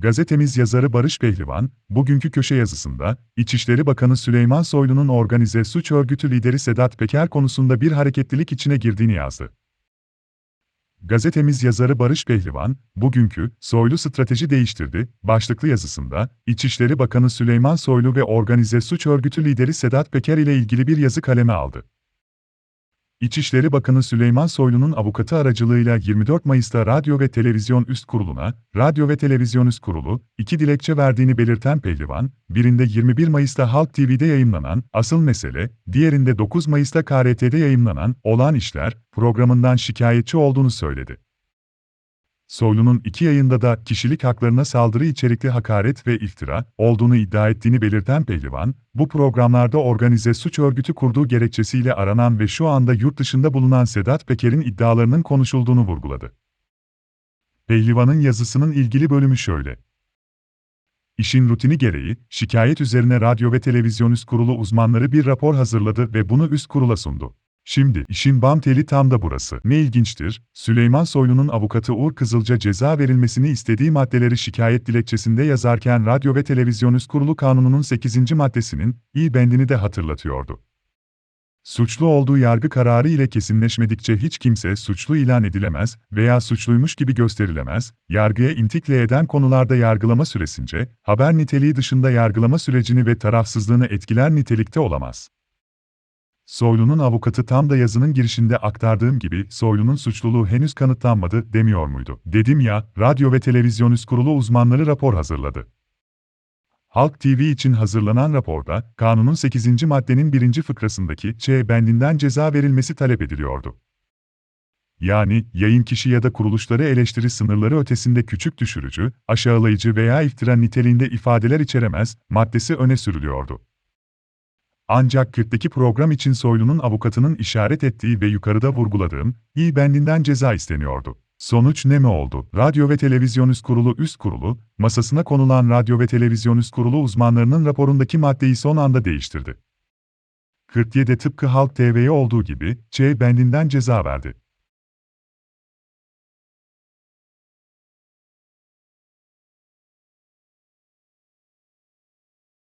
Gazetemiz yazarı Barış Pehlivan, bugünkü köşe yazısında, İçişleri Bakanı Süleyman Soylu'nun organize suç örgütü lideri Sedat Peker konusunda bir hareketlilik içine girdiğini yazdı. Gazetemiz yazarı Barış Pehlivan, bugünkü Soylu strateji değiştirdi başlıklı yazısında, İçişleri Bakanı Süleyman Soylu ve organize suç örgütü lideri Sedat Peker ile ilgili bir yazı kaleme aldı. İçişleri Bakanı Süleyman Soylu'nun avukatı aracılığıyla 24 Mayıs'ta Radyo ve Televizyon Üst Kurulu'na, Radyo ve Televizyon Üst Kurulu, iki dilekçe verdiğini belirten Pehlivan, birinde 21 Mayıs'ta Halk TV'de yayımlanan Asıl Mesele, diğerinde 9 Mayıs'ta KRT'de yayımlanan Olağan İşler programından şikayetçi olduğunu söyledi. Soylu'nun iki yayında da kişilik haklarına saldırı içerikli hakaret ve iftira olduğunu iddia ettiğini belirten Pehlivan, bu programlarda organize suç örgütü kurduğu gerekçesiyle aranan ve şu anda yurt dışında bulunan Sedat Peker'in iddialarının konuşulduğunu vurguladı. Pehlivan'ın yazısının ilgili bölümü şöyle. İşin rutini gereği, şikayet üzerine Radyo ve Televizyon Üst Kurulu uzmanları bir rapor hazırladı ve bunu üst kurula sundu. Şimdi, işin bam teli tam da burası. Ne ilginçtir, Süleyman Soylu'nun avukatı Uğur Kızılca ceza verilmesini istediği maddeleri şikayet dilekçesinde yazarken Radyo ve Televizyon Üst Kurulu Kanunu'nun 8. maddesinin iyi bendini de hatırlatıyordu. Suçlu olduğu yargı kararı ile kesinleşmedikçe hiç kimse suçlu ilan edilemez veya suçluymuş gibi gösterilemez, yargıya intikle eden konularda yargılama süresince, haber niteliği dışında yargılama sürecini ve tarafsızlığını etkiler nitelikte olamaz. Soylu'nun avukatı tam da yazının girişinde aktardığım gibi Soylu'nun suçluluğu henüz kanıtlanmadı demiyor muydu? Dedim ya, Radyo ve Televizyon Üst Kurulu uzmanları rapor hazırladı. Halk TV için hazırlanan raporda, kanunun 8. maddenin 1. fıkrasındaki Ç bendinden ceza verilmesi talep ediliyordu. Yani, yayın kişi ya da kuruluşları eleştiri sınırları ötesinde küçük düşürücü, aşağılayıcı veya iftira niteliğinde ifadeler içeremez, maddesi öne sürülüyordu. Ancak 40'taki program için Soylu'nun avukatının işaret ettiği ve yukarıda vurguladığım, iyi bendinden ceza isteniyordu. Sonuç ne mi oldu? Radyo ve Televizyon Üst Kurulu Üst Kurulu, masasına konulan Radyo ve Televizyon Üst Kurulu uzmanlarının raporundaki maddeyi son anda değiştirdi. 47 tıpkı Halk TV'ye olduğu gibi, Ç bendinden ceza verdi.